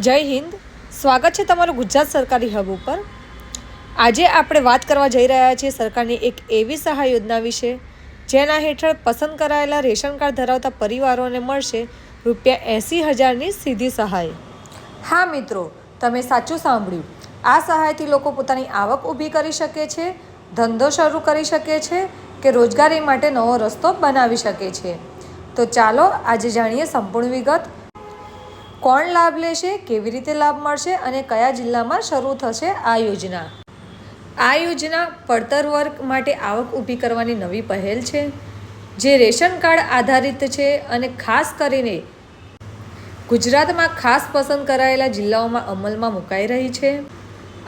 જય હિન્દ. સ્વાગત છે તમારું ગુજરાત સરકારી હબ ઉપર. આજે આપણે વાત કરવા જઈ રહ્યા છીએ સરકારની એક એવી સહાય યોજના વિશે, જેના હેઠળ પસંદ કરાયેલા રેશન કાર્ડ ધરાવતા પરિવારોને મળશે રૂપિયા એંસી હજારની સીધી સહાય. હા મિત્રો, તમે સાચું સાંભળ્યું. આ સહાયથી લોકો પોતાની આવક ઊભી કરી શકે છે, ધંધો શરૂ કરી શકે છે કે રોજગારી માટે નવો રસ્તો બનાવી શકે છે. તો ચાલો આજે જાણીએ સંપૂર્ણ વિગત કોણ લાભ લેશે, કેવી રીતે લાભ મળશે અને કયા જિલ્લામાં શરૂ થશે આ યોજના? આ યોજના પડતર વર્ગ માટે આવક ઊભી કરવાની નવી પહેલ છે, જે રેશન કાર્ડ આધારિત છે અને ખાસ કરીને ગુજરાતમાં ખાસ પસંદ કરાયેલા જિલ્લાઓમાં અમલમાં મુકાઈ રહી છે.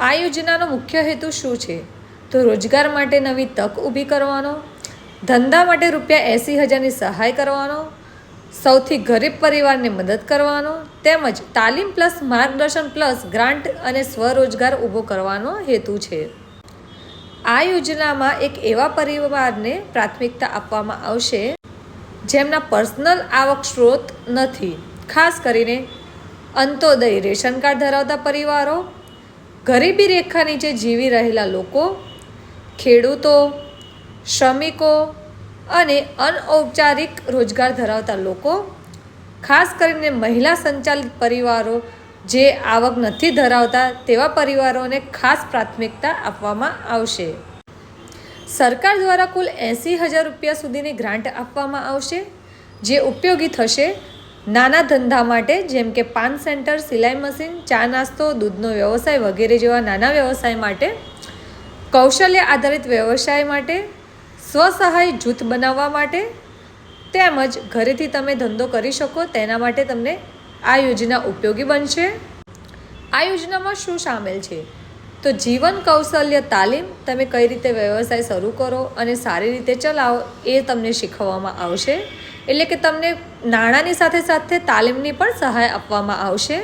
આ યોજનાનો મુખ્ય હેતુ શું છે? તો રોજગાર માટે નવી તક ઊભી કરવાનો, ધંધા માટે રૂપિયા એંસી હજારની સહાય કરવાનો સૌથી ગરીબ પરિવારને મદદ કરવાનો, તેમજ તાલીમ પ્લસ માર્ગદર્શન પ્લસ ગ્રાન્ટ અને સ્વરોજગાર ઊભો કરવાનો હેતુ છે. આ યોજનામાં એક એવા પરિવારને પ્રાથમિકતા આપવામાં આવશે, જેમના પર્સનલ આવક સ્ત્રોત નથી. ખાસ કરીને અંત્યોદય રેશન કાર્ડ ધરાવતા પરિવારો, ગરીબી રેખા નીચે જીવી રહેલા લોકો, ખેડૂતો, શ્રમિકો અને અનૌપચારિક રોજગાર ધરાવતા લોકો, ખાસ કરીને મહિલા સંચાલિત પરિવારો જે આવક નથી ધરાવતા તેવા પરિવારોને ખાસ પ્રાથમિકતા આપવામાં આવશે. સરકાર દ્વારા કુલ એંસી હજાર રૂપિયા સુધીની ગ્રાન્ટ આપવામાં આવશે, જે ઉપયોગી થશે નાના ધંધા માટે, જેમ કે પાન સેન્ટર, સિલાઈ મશીન, ચા નાસ્તો, દૂધનો વ્યવસાય વગેરે જેવા નાના વ્યવસાય માટે, કૌશલ્ય આધારિત વ્યવસાય માટે સ્વસહાય જૂથ બનાવવા માટે તેમજ ઘરેથી તમે ધંધો કરી શકો તેના માટે તમને આ યોજના ઉપયોગી બનશે. આ યોજનામાં શું સામેલ છે? તો જીવન કૌશલ્ય તાલીમ તમે કઈ રીતે વ્યવસાય શરૂ કરો અને સારી રીતે ચલાવો એ તમને શીખવવામાં આવશે. એટલે કે તમને નાણાંની સાથે સાથે તાલીમની પણ સહાય આપવામાં આવશે.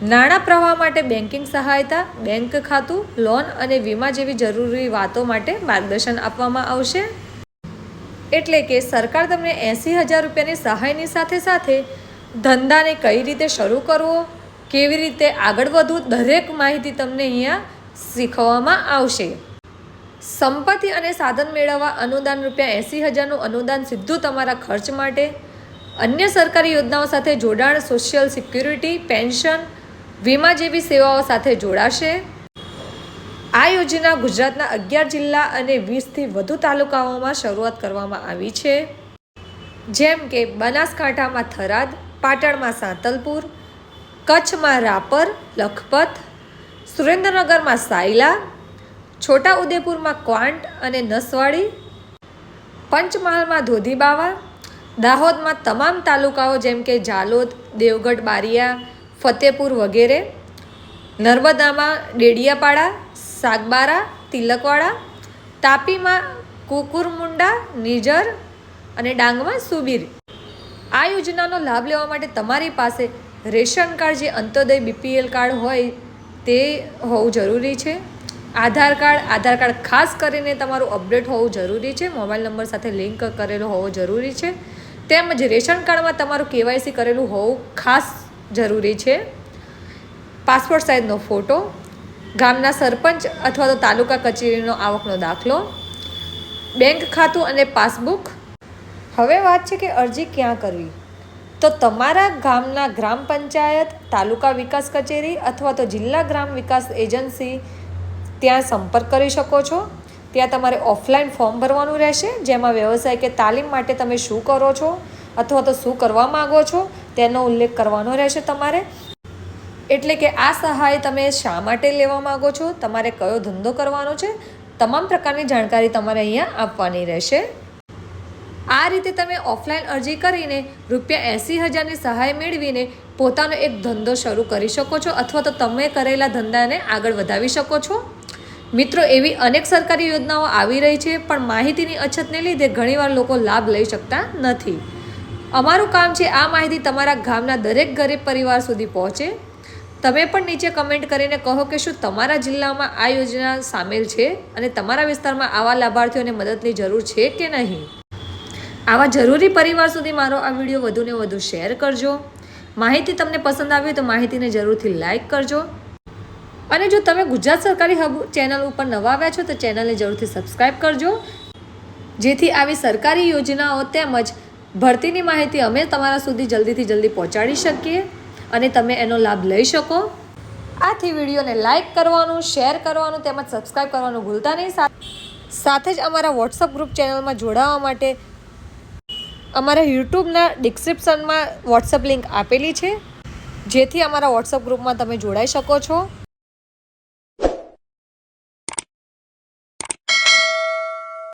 નાણાં પ્રવાહ માટે બેન્કિંગ સહાયતા, બેંક ખાતું, લોન અને વીમા જેવી જરૂરી વાતો માટે માર્ગદર્શન આપવામાં આવશે. એટલે કે સરકાર તમને એંસી હજાર રૂપિયાની સહાયની સાથે સાથે ધંધાને કઈ રીતે શરૂ કરવો, કેવી રીતે આગળ વધવું, દરેક માહિતી તમને અહીંયા શીખવવામાં આવશે. સંપત્તિ અને સાધન મેળવવા અનુદાન રૂપિયા એંસી હજારનું અનુદાન સીધું તમારા ખર્ચ માટે. અન્ય સરકારી યોજનાઓ સાથે જોડાણ સોશિયલ સિક્યુરિટી પેન્શન વીમા જેવી સેવાઓ સાથે જોડાશે. આ યોજના ગુજરાતના અગિયાર જિલ્લા અને વીસથી વધુ તાલુકાઓમાં શરૂઆત કરવામાં આવી છે. જેમ કે બનાસકાંઠામાં થરાદ, પાટણમાં સાંતલપુર, કચ્છમાં રાપર, લખપત, સુરેન્દ્રનગરમાં સાયલા છોટા ઉદેપુરમાં ક્વાંટ અને નસવાડી, પંચમહાલમાં ધોધીબાવા, દાહોદમાં તમામ તાલુકાઓ જેમ કે જાલોદ દેવગઢ બારિયા ફતેપુર વગેરે, નર્મદામાં ડેડિયાપાડા, સાગબારા, તિલકવાડા, તાપીમાં કુકુરમુંડા, નિજર અને ડાંગમાં સુબીર. આ યોજનાનો લાભ લેવા માટે તમારી પાસે રેશન કાર્ડ જે અંત્યોદય બીપીએલ કાર્ડ હોય તે હોવું જરૂરી છે. આધાર કાર્ડ આધાર કાર્ડ ખાસ કરીને તમારું અપડેટ હોવું જરૂરી છે. મોબાઈલ નંબર સાથે લિંક કરેલો હોવો જરૂરી છે. તેમજ રેશન કાર્ડમાં તમારું કેવાયસી કરેલું હોવું ખાસ જરૂરી છે. પાસપોર્ટ સાઇઝનો ફોટો, ગામના સરપંચ અથવા તો તાલુકા કચેરીનો આવકનો દાખલો, બેંક ખાતું અને પાસબુક. હવે વાત છે કે અરજી ક્યાં કરવી? તો તમારા ગામના ગ્રામ પંચાયત, તાલુકા વિકાસ કચેરી અથવા તો જિલ્લા ગ્રામ વિકાસ એજન્સી ત્યાં સંપર્ક કરી શકો છો. ત્યાં તમારે ઓફલાઈન ફોર્મ ભરવાનું રહેશે, જેમાં વ્યવસાય કે તાલીમ માટે તમે શું કરો છો અથવા તો શું કરવા માગો છો તેનો ઉલ્લેખ કરવાનો રહેશે તમારે. એટલે કે આ સહાય તમે શા માટે લેવા માગો છો? તમારે કયો ધંધો કરવાનો છે? તમામ પ્રકારની જાણકારી તમારે અહીંયા આપવાની રહેશે. આ રીતે તમે ઓફલાઈન અરજી કરીને રૂપિયા એંસી હજારની સહાય મેળવીને પોતાનો એક ધંધો શરૂ કરી શકો છો અથવા તો તમે કરેલા ધંધાને આગળ વધાવી શકો છો. મિત્રો, એવી અનેક સરકારી યોજનાઓ આવી રહી છે, પણ માહિતીની અછતને લીધે ઘણીવાર લોકો લાભ લઈ શકતા નથી. અમારું કામ છે આ માહિતી તમારા ગામના દરેક ગરીબ પરિવાર સુધી પહોંચે. તમે પણ નીચે કમેન્ટ કરીને કહો કે શું તમારા જિલ્લામાં આ યોજના સામેલ છે અને તમારા વિસ્તારમાં આવા લાભાર્થીઓને મદદની જરૂર છે કે નહીં? આવા જરૂરી પરિવાર સુધી મારો આ વીડિયો વધુને વધુ શેર કરજો. માહિતી તમને પસંદ આવી તો માહિતીને જરૂરથી લાઈક કરજો. અને જો તમે ગુજરાત સરકારી હબ ચેનલ ઉપર નવા આવ્યા છો તો ચેનલને જરૂરથી સબસ્ક્રાઈબ કરજો. જેથી આવી સરકારી યોજનાઓ તેમજ ભરતીની માહિતી અમે તમારા સુધી જલ્દીથી જલ્દી પહોંચાડી શકીએ અને તમે એનો લાભ લઈ શકો. આથી વિડીયોને લાઈક કરવાનું, શેર કરવાનું તેમજ સબસ્ક્રાઈબ કરવાનું ભૂલતા નહીં. સાથે જ અમારા વોટ્સઅપ ગ્રુપ ચેનલમાં જોડાવા માટે અમારા યુટ્યુબના ડિસ્ક્રિપ્શનમાં વોટ્સઅપ લિંક આપેલી છે. જેથી અમારા વોટ્સઅપ ગ્રુપમાં તમે જોડાઈ શકો છો.